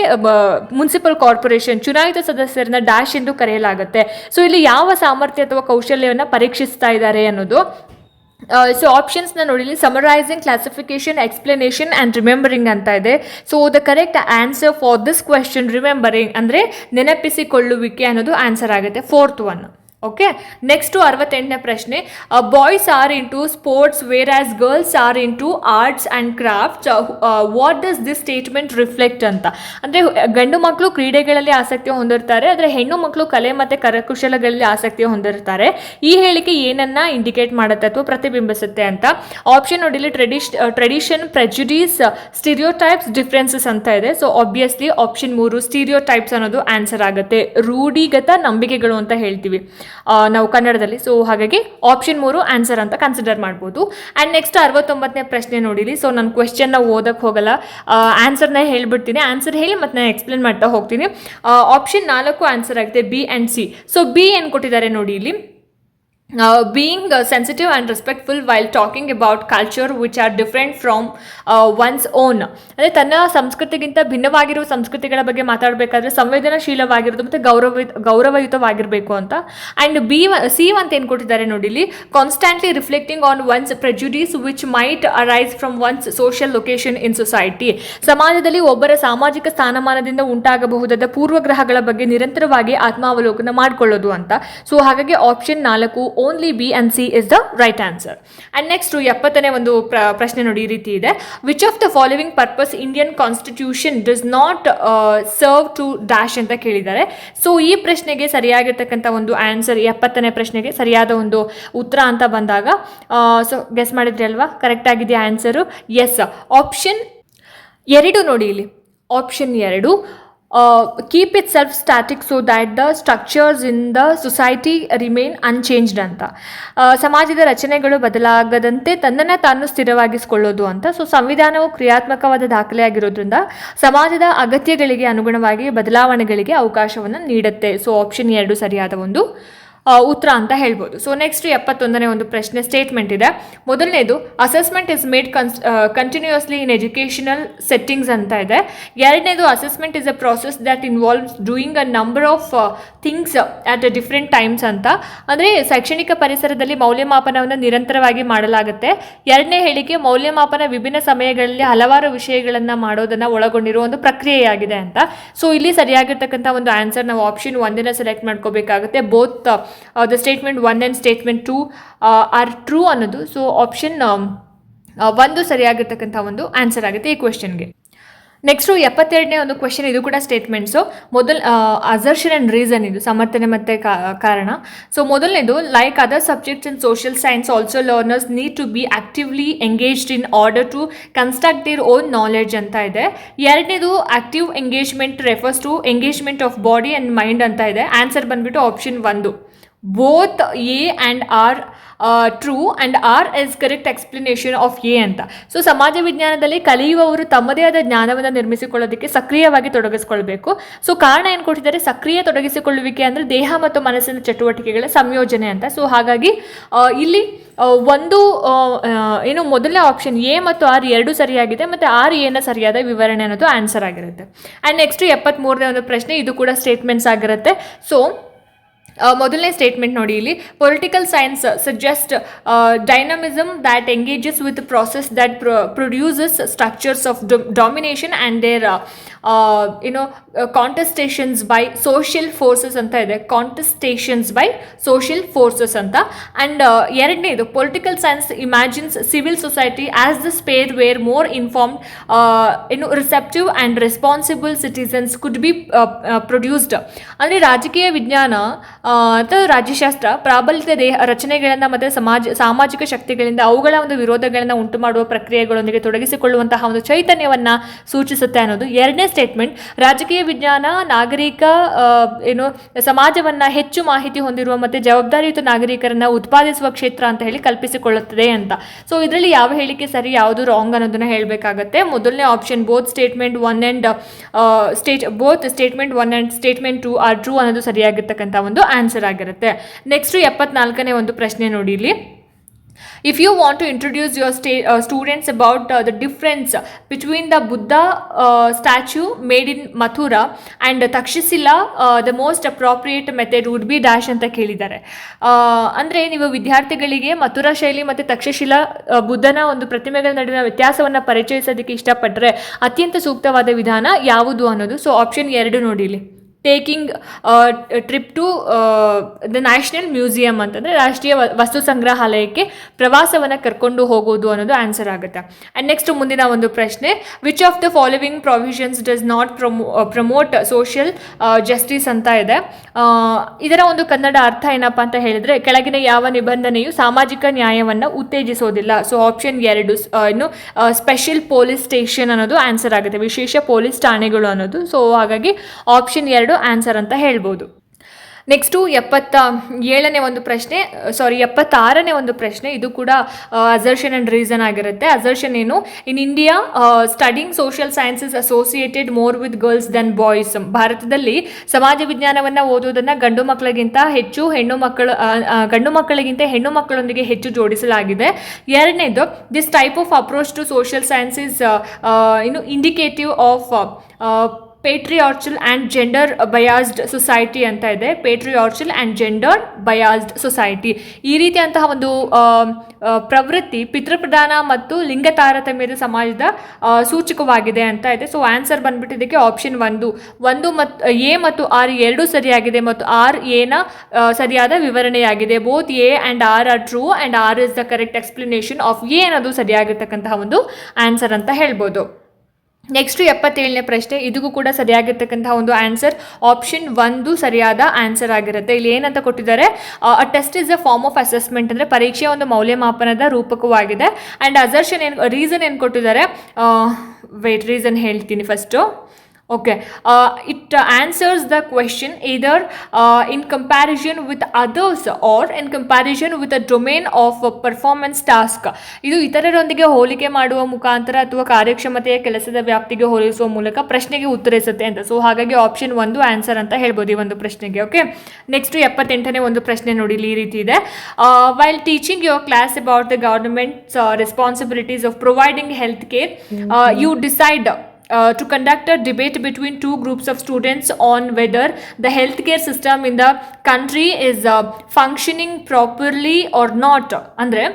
ಮುನ್ಸಿಪಲ್ ಕಾರ್ಪೊರೇಷನ್ ಚುನಾಯಿತ ಸದಸ್ಯರನ್ನ ಡ್ಯಾಶ್ ಎಂದು ಕರೆಯಲಾಗುತ್ತೆ. ಸೊ ಇಲ್ಲಿ ಯಾವ ಸಾಮರ್ಥ್ಯ ಅಥವಾ ಕೌಶಲ್ಯವನ್ನು ಪರೀಕ್ಷಿಸ್ತಾ ಇದ್ದಾರೆ ಅನ್ನೋದು ಸೊ ಆಪ್ಷನ್ಸ್ನ ನೋಡಿಲಿ summarising classification explanation and remembering ಅಂತ ಇದೆ. So the correct answer for this question remembering ಅಂದರೆ ನೆನಪಿಸಿಕೊಳ್ಳುವಿಕೆ ಅನ್ನೋದು ಆನ್ಸರ್ ಆಗುತ್ತೆ ಫೋರ್ತ್ ಒನ್ ಓಕೆ ನೆಕ್ಸ್ಟು ಅರವತ್ತೆಂಟನೇ ಪ್ರಶ್ನೆ boys are into sports whereas girls are into arts and craft what does this statement reflect ಅಂತ? ಅಂದರೆ, ಗಂಡು ಮಕ್ಕಳು ಕ್ರೀಡೆಗಳಲ್ಲಿ ಆಸಕ್ತಿ ಹೊಂದಿರ್ತಾರೆ, ಆದರೆ ಹೆಣ್ಣು ಮಕ್ಕಳು ಕಲೆ ಮತ್ತು ಕರಕುಶಲಗಳಲ್ಲಿ ಆಸಕ್ತಿ ಹೊಂದಿರ್ತಾರೆ. ಈ ಹೇಳಿಕೆ ಏನನ್ನ ಇಂಡಿಕೇಟ್ ಮಾಡುತ್ತೆ ಅಥವಾ ಪ್ರತಿಬಿಂಬಿಸುತ್ತೆ ಅಂತ? ಆಪ್ಷನ್ ನೋಡಿಲಿ ಟ್ರೆಡಿಷ್ ಟ್ರೆಡಿಷನ್ ಪ್ರೆಜುಡೀಸ್ ಸ್ಟಿರಿಯೋಟೈಪ್ಸ್ ಡಿಫ್ರೆನ್ಸಸ್ ಅಂತ ಇದೆ. ಸೊ ಆಬ್ವಿಯಸ್ಲಿ ಆಪ್ಷನ್ ಮೂರು ಸ್ಟೀರಿಯೋಟೈಪ್ಸ್ ಅನ್ನೋದು ಆನ್ಸರ್ ಆಗುತ್ತೆ. ರೂಢಿಗತ ನಂಬಿಕೆಗಳು ಅಂತ ಹೇಳ್ತೀವಿ. ನಾವು ಕನ್ನಡದಲ್ಲಿ. ಸೊ ಹಾಗಾಗಿ ಆಪ್ಷನ್ ಮೂರು ಆನ್ಸರ್ ಅಂತ ಕನ್ಸಿಡರ್ ಮಾಡ್ಬೋದು. ಆ್ಯಂಡ್ ನೆಕ್ಸ್ಟ್ ಅರವತ್ತೊಂಬತ್ತನೇ ಪ್ರಶ್ನೆ ನೋಡಿಲಿ. ಸೊ ನಾನು ಕ್ವೆಶನ್ನ ಓದಕ್ಕೆ ಹೋಗಲ್ಲ. ಆನ್ಸರ್ನ ಹೇಳ್ಬಿಡ್ತೀನಿ. ಆನ್ಸರ್ ಹೇಳಿ ಮತ್ತು ನಾನು ಎಕ್ಸ್ಪ್ಲೇನ್ ಮಾಡ್ತಾ ಹೋಗ್ತೀನಿ. ಆಪ್ಷನ್ ನಾಲ್ಕು ಆನ್ಸರ್ ಆಗಿದೆ B and C so B ಏನು ಕೊಟ್ಟಿದ್ದಾರೆ ನೋಡಿ ಇಲ್ಲಿ being sensitive respectful while talking talking culture which are different from uh, one's own. ಅಂದರೆ ತನ್ನ ಸಂಸ್ಕೃತಿಗಿಂತ ಭಿನ್ನವಾಗಿರುವ ಸಂಸ್ಕೃತಿಗಳ ಬಗ್ಗೆ ಮಾತಾಡಬೇಕಾದ್ರೆ ಸಂವೇದನಾಶೀಲವಾಗಿರೋದು ಮತ್ತು ಗೌರವ ಗೌರವಯುತವಾಗಿರಬೇಕು ಅಂತ. ಆ್ಯಂಡ್ ಬಿ ಸಿ ಅಂತ ಏನು ಕೊಟ್ಟಿದ್ದಾರೆ ನೋಡಿ ಇಲ್ಲಿ constantly reflecting on one's prejudices which might arise from one's social location in society ಸಮಾಜದಲ್ಲಿ ಒಬ್ಬರ ಸಾಮಾಜಿಕ ಸ್ಥಾನಮಾನದಿಂದ ಉಂಟಾಗಬಹುದಾದ ಪೂರ್ವಗ್ರಹಗಳ ಬಗ್ಗೆ ನಿರಂತರವಾಗಿ ಆತ್ಮಾವಲೋಕನ ಮಾಡಿಕೊಳ್ಳೋದು ಅಂತ. ಸೊ ಹಾಗಾಗಿ ಆಪ್ಷನ್ ನಾಲ್ಕು only B and C is the right answer and next ಎಪ್ಪತ್ತನೇ ಒಂದು ಪ್ರ, ಪ್ರಶ್ನೆ ನೋಡಿ ಈ ರೀತಿ ಇದೆ. Which of the following purpose Indian constitution does not serve to dash ಅಂತ ಕೇಳಿದ್ದಾರೆ. ಸೊ ಈ ಪ್ರಶ್ನೆಗೆ ಸರಿಯಾಗಿರ್ತಕ್ಕಂಥ ಒಂದು ಆನ್ಸರ್ ಎಪ್ಪತ್ತನೇ ಪ್ರಶ್ನೆಗೆ ಸರಿಯಾದ ಒಂದು ಉತ್ತರ ಅಂತ ಬಂದಾಗ ಸೊ ಗೆಸ್ ಮಾಡಿದ್ರಿ ಅಲ್ವಾ? ಕರೆಕ್ಟ್ ಆಗಿದೆ ಆನ್ಸರು ಎಸ್ ಆಪ್ಷನ್ ಎರಡು ನೋಡಿ ಇಲ್ಲಿ. ಆಪ್ಷನ್ ಎರಡು keep itself static so that the structures in the society remain unchanged ಅಂತ ಸಮಾಜದ ರಚನೆಗಳು ಬದಲಾಗದಂತೆ ತನ್ನನ್ನು ತಾನು ಸ್ಥಿರವಾಗಿಸಿಕೊಳ್ಳೋದು ಅಂತ. ಸೊ ಸಂವಿಧಾನವು ಕ್ರಿಯಾತ್ಮಕವಾದ ದಾಖಲೆಯಾಗಿರೋದ್ರಿಂದ ಸಮಾಜದ ಅಗತ್ಯಗಳಿಗೆ ಅನುಗುಣವಾಗಿ ಬದಲಾವಣೆಗಳಿಗೆ ಅವಕಾಶವನ್ನು ನೀಡುತ್ತೆ. ಸೊ ಆಪ್ಷನ್ ಎರಡು ಸರಿಯಾದ ಒಂದು. ಉತ್ತರ ಅಂತ ಹೇಳ್ಬೋದು. ಸೊ ನೆಕ್ಸ್ಟ್ ಎಪ್ಪತ್ತೊಂದನೇ ಒಂದು ಪ್ರಶ್ನೆ ಸ್ಟೇಟ್ಮೆಂಟ್ ಇದೆ. ಮೊದಲನೇದು assessment is made cons continuously in educational settings ಅಂತ ಇದೆ. ಎರಡನೇದು assessment is a process that involves doing a number of things at a different times ಅಂತ. ಅಂದರೆ, ಶೈಕ್ಷಣಿಕ ಪರಿಸರದಲ್ಲಿ ಮೌಲ್ಯಮಾಪನವನ್ನು ನಿರಂತರವಾಗಿ ಮಾಡಲಾಗುತ್ತೆ. ಎರಡನೇ ಹೇಳಿಕೆ, ಮೌಲ್ಯಮಾಪನ ವಿಭಿನ್ನ ಸಮಯಗಳಲ್ಲಿ ಹಲವಾರು ವಿಷಯಗಳನ್ನು ಮಾಡೋದನ್ನು ಒಳಗೊಂಡಿರುವ ಒಂದು ಪ್ರಕ್ರಿಯೆಯಾಗಿದೆ ಅಂತ. ಸೊ ಇಲ್ಲಿ ಸರಿಯಾಗಿರ್ತಕ್ಕಂಥ ಒಂದು ಆನ್ಸರ್ ನಾವು ಆಪ್ಷನ್ ಒಂದನ್ನು ಸೆಲೆಕ್ಟ್ ಮಾಡ್ಕೋಬೇಕಾಗುತ್ತೆ. Both the statement one and statement two are true ಅನ್ನೋದು. ಸೊ ಆಪ್ಷನ್ ಒಂದು ಸರಿಯಾಗಿರ್ತಕ್ಕಂಥ ಒಂದು ಆನ್ಸರ್ ಆಗುತ್ತೆ ಈ ಕ್ವೆಶನ್ಗೆ ನೆಕ್ಸ್ಟು ಎಪ್ಪತ್ತೆರಡನೇ ಒಂದು ಕ್ವೆಶನ್ ಇದು ಕೂಡ ಸ್ಟೇಟ್ಮೆಂಟ್ಸು ಮೊದಲು ಅಸರ್ಷನ್ ಆ್ಯಂಡ್ ರೀಸನ್ ಇದು, ಸಮರ್ಥನೆ ಮತ್ತು ಕಾರಣ. ಸೊ ಮೊದಲನೇದು like other subjects in social science also learners need to be actively engaged in order to construct their own knowledge ಅಂತ ಇದೆ. ಎರಡನೇದು active engagement refers to engagement of body and mind ಅಂತ ಇದೆ. ಆನ್ಸರ್ ಬಂದುಬಿಟ್ಟು option ಒಂದು. Both A and R true and R is correct explanation of A ಅಂತ. So ಸಮಾಜ ವಿಜ್ಞಾನದಲ್ಲಿ ಕಲಿಯುವವರು ತಮ್ಮದೇ ಆದ ಜ್ಞಾನವನ್ನು ನಿರ್ಮಿಸಿಕೊಳ್ಳೋದಕ್ಕೆ ಸಕ್ರಿಯವಾಗಿ ತೊಡಗಿಸಿಕೊಳ್ಬೇಕು. ಸೊ ಕಾರಣ ಏನು ಕೊಟ್ಟಿದ್ದಾರೆ? ಸಕ್ರಿಯ ತೊಡಗಿಸಿಕೊಳ್ಳುವಿಕೆ ಅಂದರೆ ದೇಹ ಮತ್ತು ಮನಸ್ಸಿನ ಚಟುವಟಿಕೆಗಳ ಸಂಯೋಜನೆ ಅಂತ. ಸೊ ಹಾಗಾಗಿ ಇಲ್ಲಿ ಒಂದು ಏನು ಮೊದಲನೇ ಆಪ್ಷನ್ ಎ ಮತ್ತು ಆರ್ ಎರಡು ಸರಿಯಾಗಿದೆ ಮತ್ತು ಆರ್ ಎನ ಸರಿಯಾದ ವಿವರಣೆ ಅನ್ನೋದು ಆನ್ಸರ್ ಆಗಿರುತ್ತೆ. ಆ್ಯಂಡ್ ನೆಕ್ಸ್ಟ್ ಎಪ್ಪತ್ತ್ಮೂರನೇ ಒಂದು ಪ್ರಶ್ನೆ, ಇದು ಕೂಡ ಸ್ಟೇಟ್ಮೆಂಟ್ಸ್ ಆಗಿರುತ್ತೆ. ಸೊ ಮೊದಲನೇ ಸ್ಟೇಟ್ಮೆಂಟ್ ನೋಡಿ ಇಲ್ಲಿ. Political science suggest dynamism that engages with process that produces structures of domination and their you know contestations by social forces ಅಂತ ಇದೆ. ಕಾಂಟೆಸ್ಟೇಷನ್ಸ್ ಬೈ ಸೋಷಿಯಲ್ ಫೋರ್ಸಸ್ ಅಂತ. ಆ್ಯಂಡ್ ಎರಡನೇದು political science imagines civil society as the sphere where more informed ಏನು receptive and responsible citizens could be produced ಅಂದರೆ ರಾಜಕೀಯ ವಿಜ್ಞಾನ ಅಥವಾ ರಾಜ್ಯಶಾಸ್ತ್ರ, ಪ್ರಾಬಲ್ಯದ ದೇಹ, ರಚನೆಗಳನ್ನು ಮತ್ತು ಸಮಾಜ, ಸಾಮಾಜಿಕ ಶಕ್ತಿಗಳಿಂದ, ಅವುಗಳ ಒಂದು ವಿರೋಧಗಳನ್ನು ಉಂಟು ಮಾಡುವ ಪ್ರಕ್ರಿಯೆಗಳೊಂದಿಗೆ ತೊಡಗಿಸಿಕೊಳ್ಳುವಂತಹ ಒಂದು ಚೈತನ್ಯವನ್ನು ಸೂಚಿಸುತ್ತೆ ಅನ್ನೋದು ಎರಡನೇ ಸ್ಟೇಟ್ಮೆಂಟ್ ರಾಜಕೀಯ ವಿಜ್ಞಾನ, ನಾಗರಿಕ ಏನು, ಸಮಾಜವನ್ನು ಹೆಚ್ಚು ಮಾಹಿತಿ ಹೊಂದಿರುವ ಮತ್ತು ಜವಾಬ್ದಾರಿಯುತ ನಾಗರಿಕರನ್ನು ಉತ್ಪಾದಿಸುವ ಕ್ಷೇತ್ರ ಅಂತ ಹೇಳಿ ಕಲ್ಪಿಸಿಕೊಳ್ಳುತ್ತದೆ ಅಂತ. ಸೊ ಇದರಲ್ಲಿ ಯಾವ ಹೇಳಿಕೆ ಸರಿ, ಯಾವುದು ರಾಂಗ್ ಅನ್ನೋದನ್ನ ಹೇಳಬೇಕಾಗತ್ತೆ. ಮೊದಲನೇ option both statement one and state both statement one and statement two are true ಅನ್ನೋದು ಸರಿಯಾಗಿರ್ತಕ್ಕಂಥ ಒಂದು ಆನ್ಸರ್ ಆಗಿರುತ್ತೆ. ನೆಕ್ಸ್ಟ್ ಎಪ್ಪತ್ನಾಲ್ಕನೇ ಒಂದು ಪ್ರಶ್ನೆ ನೋಡಿ ಇಲ್ಲಿ. If you want to students about stay students about the difference Buddha the statue made in Mathura and and Takshashila the most appropriate method would be dash ಅಂತ ಕೇಳಿದ್ದಾರೆ. ಅಂದರೆ ನೀವು ವಿದ್ಯಾರ್ಥಿಗಳಿಗೆ ಮಥುರಾ ಶೈಲಿ ಮತ್ತು ತಕ್ಷಶಿಲಾ ಆ, ಬುದ್ಧನ ಒಂದು ಪ್ರತಿಮೆಗಳ ನಡುವಿನ ವ್ಯತ್ಯಾಸವನ್ನು ಪರಿಚಯಿಸೋದಕ್ಕೆ ಇಷ್ಟಪಟ್ಟರೆ ಅತ್ಯಂತ ಸೂಕ್ತವಾದ ವಿಧಾನ ಯಾವುದು ಅನ್ನೋದು. ಸೊ ಆಪ್ಷನ್ ಎರಡು ನೋಡಿಲಿ. Taking trip to the national museum ಅಂತಂದರೆ ರಾಷ್ಟ್ರೀಯ ವಸ್ತು ಸಂಗ್ರಹಾಲಯಕ್ಕೆ ಪ್ರವಾಸವನ್ನು ಕರ್ಕೊಂಡು ಹೋಗೋದು ಅನ್ನೋದು ಆನ್ಸರ್ ಆಗುತ್ತೆ. ಆ್ಯಂಡ್ ನೆಕ್ಸ್ಟ್ ಮುಂದಿನ ಒಂದು ಪ್ರಶ್ನೆ which of the following provisions does not promo promote social justice ಅಂತ ಇದೆ. ಇದರ ಒಂದು ಕನ್ನಡ ಅರ್ಥ ಏನಪ್ಪ ಅಂತ ಹೇಳಿದ್ರೆ, ಕೆಳಗಿನ ಯಾವ ನಿಬಂಧನೆಯು ಸಾಮಾಜಿಕ ನ್ಯಾಯವನ್ನು ಉತ್ತೇಜಿಸೋದಿಲ್ಲ. ಸೊ ಆಪ್ಷನ್ ಎರಡು ಸ್- ಇನ್ನು ಸ್ಪೆಷಲ್ ಪೊಲೀಸ್ ಸ್ಟೇಷನ್ ಅನ್ನೋದು ಆನ್ಸರ್ ಆಗುತ್ತೆ. ವಿಶೇಷ ಪೊಲೀಸ್ ಠಾಣೆಗಳು ಅನ್ನೋದು. ಸೊ ಹಾಗಾಗಿ ಆಪ್ಷನ್ ಎರಡು ಆನ್ಸರ್ ಅಂತ ಹೇಳ್ಬೋದು. ನೆಕ್ಸ್ಟು ಎಪ್ಪತ್ತ ಏಳನೇ ಒಂದು ಪ್ರಶ್ನೆ ಸಾರಿ ಎಪ್ಪತ್ತಾರನೇ ಒಂದು ಪ್ರಶ್ನೆ. ಇದು ಕೂಡ ಅಸರ್ಷನ್ ಆ್ಯಂಡ್ ರೀಸನ್ ಆಗಿರುತ್ತೆ. ಅಸರ್ಷನ್ ಏನು? In India studying social sciences associated more with girls than boys ಭಾರತದಲ್ಲಿ ಸಮಾಜ ವಿಜ್ಞಾನವನ್ನು ಓದೋದನ್ನು ಗಂಡು ಮಕ್ಕಳಿಗಿಂತ ಹೆಚ್ಚು, ಹೆಣ್ಣು ಮಕ್ಕಳು ಗಂಡು ಮಕ್ಕಳಿಗಿಂತ ಹೆಣ್ಣು ಮಕ್ಕಳೊಂದಿಗೆ ಹೆಚ್ಚು ಜೋಡಿಸಲಾಗಿದೆ. ಎರಡನೇದು this type of approach to social sciences ಇನ್ನು indicative of patriarchal and gender biased society ಅಂತ ಇದೆ. Patriarchal and gender biased society ಈ ರೀತಿಯಂತಹ ಒಂದು ಪ್ರವೃತ್ತಿ ಪಿತೃಪ್ರಧಾನ ಮತ್ತು ಲಿಂಗ ತಾರತಮ್ಯದ ಸಮಾಜದ ಸೂಚಕವಾಗಿದೆ ಅಂತ ಇದೆ. ಸೊ ಆನ್ಸರ್ ಬಂದ್ಬಿಟ್ಟಿದ್ದಕ್ಕೆ ಆಪ್ಷನ್ ಒಂದು. ಒಂದು ಮತ್ತು ಎ ಮತ್ತು ಆರ್ ಎರಡೂ ಸರಿಯಾಗಿದೆ ಮತ್ತು ಆರ್ ಎನ ಸರಿಯಾದ ವಿವರಣೆಯಾಗಿದೆ. Both A and R are true and R is the correct explanation of A ಅನ್ನೋದು ಸರಿಯಾಗಿರ್ತಕ್ಕಂತಹ ಒಂದು ಆನ್ಸರ್ ಅಂತ ಹೇಳ್ಬೋದು. ನೆಕ್ಸ್ಟು ಎಪ್ಪತ್ತೇಳನೇ ಪ್ರಶ್ನೆ ಇದಕ್ಕೂ ಕೂಡ ಸರಿಯಾಗಿರ್ತಕ್ಕಂತಹ ಒಂದು ಆನ್ಸರ್ ಆಪ್ಷನ್ ಒಂದು ಸರಿಯಾದ ಆನ್ಸರ್ ಆಗಿರುತ್ತೆ. ಇಲ್ಲಿ ಏನಂತ ಕೊಟ್ಟಿದ್ದಾರೆ? A test is a form of assessment ಅಂದರೆ ಪರೀಕ್ಷೆಯ ಒಂದು ಮೌಲ್ಯಮಾಪನದ ರೂಪಕವಾಗಿದೆ. ಆ್ಯಂಡ್ ಅಸರ್ಷನ್ ಏನು ರೀಸನ್ ಏನು ಕೊಟ್ಟಿದ್ದಾರೆ? ವೆಯ್ಟ್ ರೀಸನ್ ಹೇಳ್ತೀನಿ first okay it answers the question either in comparison with others or in comparison with a domain of performance task ಇದು ಇತರರೊಂದಿಗೆ ಹೋಲಿಕೆ ಮಾಡುವ ಮುಖಾಂತರ ಅಥವಾ ಕಾರ್ಯಕ್ಷಮತೆಯ ಕೆಲಸದ ವ್ಯಾಪ್ತಿಗೆ ಹೋಲಿಸುವ ಮೂಲಕ ಪ್ರಶ್ನೆಗೆ ಉತ್ತರಿಸುತ್ತೆ ಅಂತ. ಸೊ ಹಾಗಾಗಿ ಆಪ್ಷನ್ ಒಂದು ಆನ್ಸರ್ ಅಂತ ಹೇಳ್ಬೋದು ಈ ಒಂದು ಪ್ರಶ್ನೆಗೆ ಓಕೆ ನೆಕ್ಸ್ಟ್ ಎಪ್ಪತ್ತೆಂಟನೇ ಒಂದು ಪ್ರಶ್ನೆ ನೋಡಿ ಇಲ್ಲಿ ಈ ರೀತಿ ಇದೆ. While teaching your class about the government's responsibilities of providing health care you decide uh, to conduct a debate between two groups of students on whether the healthcare system in the country is uh, functioning properly or not andre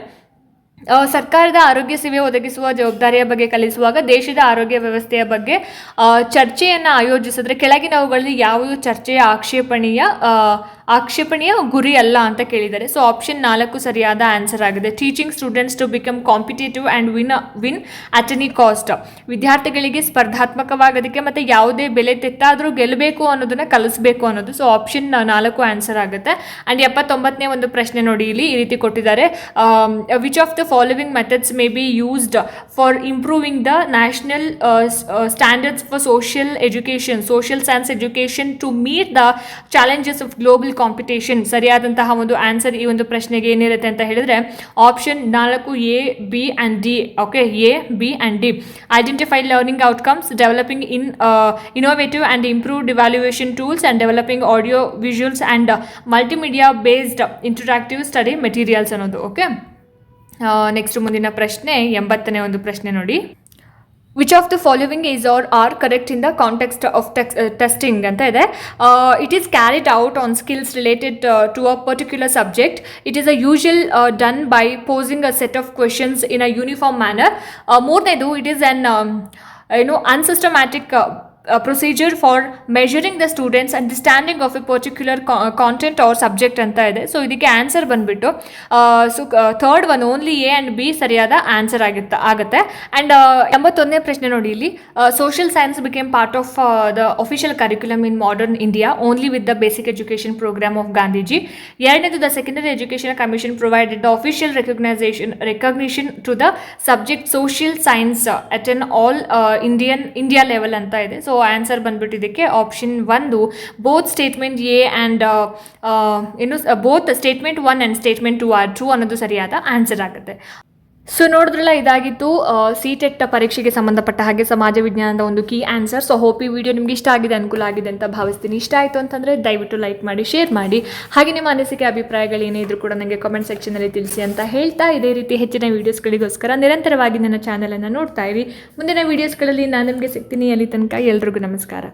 ಸರ್ಕಾರದ ಆರೋಗ್ಯ ಸೇವೆ ಒದಗಿಸುವ ಜವಾಬ್ದಾರಿಯ ಬಗ್ಗೆ ಕಲಿಸುವಾಗ ದೇಶದ ಆರೋಗ್ಯ ವ್ಯವಸ್ಥೆಯ ಬಗ್ಗೆ ಚರ್ಚೆಯನ್ನು ಆಯೋಜಿಸಿದ್ರೆ ಕೆಳಗಿನವುಗಳಲ್ಲಿ ಯಾವುದು ಚರ್ಚೆಯ ಆಕ್ಷೇಪಣೀಯ ಆಕ್ಷೇಪಣೀಯ ಗುರಿ ಅಲ್ಲ ಅಂತ ಕೇಳಿದ್ದಾರೆ. ಸೊ ಆಪ್ಷನ್ ನಾಲ್ಕು ಸರಿಯಾದ ಆನ್ಸರ್ ಆಗಿದೆ. Teaching students to become competitive and win win at any cost ವಿದ್ಯಾರ್ಥಿಗಳಿಗೆ ಸ್ಪರ್ಧಾತ್ಮಕವಾಗೋದಕ್ಕೆ ಮತ್ತು ಯಾವುದೇ ಬೆಲೆ ತೆತ್ತಾದರೂ ಗೆಲ್ಲಬೇಕು ಅನ್ನೋದನ್ನ ಕಲಿಸ್ಬೇಕು ಅನ್ನೋದು. ಸೊ ಆಪ್ಷನ್ ನಾಲ್ಕು ಆನ್ಸರ್ ಆಗುತ್ತೆ. ಆ್ಯಂಡ್ ಎಪ್ಪತ್ತೊಂಬತ್ತನೇ ಒಂದು ಪ್ರಶ್ನೆ ನೋಡಿ ಇಲ್ಲಿ ಈ ರೀತಿ ಕೊಟ್ಟಿದ್ದಾರೆ. Which of the following methods may be used for improving the national standards for social education social science education to meet the challenges of global competition ಸರಿಯಾದಂತಹ ಒಂದು ಆನ್ಸರ್ ಈ ಒಂದು ಪ್ರಶ್ನೆಗೆ ಏನಿರುತ್ತೆ ಅಂತ ಹೇಳಿದ್ರೆ ಆಪ್ಷನ್ ನಾಲ್ಕು A B and D okay A B and D identify learning outcomes developing in innovative and improved evaluation tools and developing audio visuals and multimedia based interactive study materials ಅನ್ನೋದು okay next ಮುಂದಿನ ಪ್ರಶ್ನೆ, ಎಂಬತ್ತನೇ ಒಂದು ಪ್ರಶ್ನೆ ನೋಡಿ. Which of the following is are are correct in the context of text testing ಅಂತ ಇದೆ. It is carried out on skills related to a particular subject it is a usual done by posing a set of questions in a uniform manner ಮೂರನೇದು it is un ಏನು unsystematic procedure for measuring the students understanding of a particular content or subject ಅಂತ ಇದೆ. So ಇದಕ್ಕೆ answer ಬಂದುಬಿಟ್ಟು so third one only A and B ಸರಿಯಾದ answer ಆಗಿತ್ತ, ಆಗುತ್ತೆ. And ಎಂಬತ್ತೊಂದನೇ ಪ್ರಶ್ನೆ ನೋಡಿ ಇಲ್ಲಿ. Social science became part of the official curriculum in modern India only with the basic education programme of Gandhiji ಎರಡನೇದು the secondary education commission provided the official recognization recognition to the subject social science at an all Indian India level ಅಂತ ಇದೆ. So answer ಬಂದ್ಬಿಟ್ಟಿದ್ದಕ್ಕೆ option ಒಂದು both statement A and ಇನ್ನು both statement one and statement two are true ಅನ್ನೋದು ಸರಿಯಾದ answer ಆಗುತ್ತೆ. So ನೋಡಿದ್ರಲ್ಲ, ಇದಾಗಿತ್ತು ಸಿ ಟೆಟ್ ಪರೀಕ್ಷೆಗೆ ಸಂಬಂಧಪಟ್ಟ ಹಾಗೆ ಸಮಾಜ ವಿಜ್ಞಾನದ ಒಂದು ಕೀ ಆನ್ಸರ್ ಸೊ ಹೋಪ್ ಈ ವಿಡಿಯೋ ನಿಮ್ಗೆ ಇಷ್ಟ ಆಗಿದೆ, ಅನುಕೂಲ ಆಗಿದೆ ಅಂತ ಭಾವಿಸ್ತೀನಿ. ಇಷ್ಟ ಆಯಿತು ಅಂತಂದರೆ, ದಯವಿಟ್ಟು ಲೈಕ್ ಮಾಡಿ ಶೇರ್ ಮಾಡಿ. ಹಾಗೆ ನಿಮ್ಮ ಅನಿಸಿಕೆ, ಅಭಿಪ್ರಾಯಗಳು ಏನೇ ಇದ್ರೂ ಕೂಡ ನನಗೆ ಕಾಮೆಂಟ್ ಸೆಕ್ಷನಲ್ಲಿ ತಿಳಿಸಿ ಅಂತ ಹೇಳ್ತಾ ಇದೇ ರೀತಿ ಹೆಚ್ಚಿನ ವೀಡಿಯೋಸ್ಗಳಿಗೋಸ್ಕರ ನಿರಂತರವಾಗಿ ನನ್ನ ಚಾನಲನ್ನು ನೋಡ್ತಾ ಇರಿ. ಮುಂದಿನ ವೀಡಿಯೋಸ್ಗಳಲ್ಲಿ ನಾನು ನಿಮಗೆ ಸಿಗ್ತೀನಿ. ಅಲ್ಲಿ ತನಕ ಎಲ್ರಿಗೂ ನಮಸ್ಕಾರ.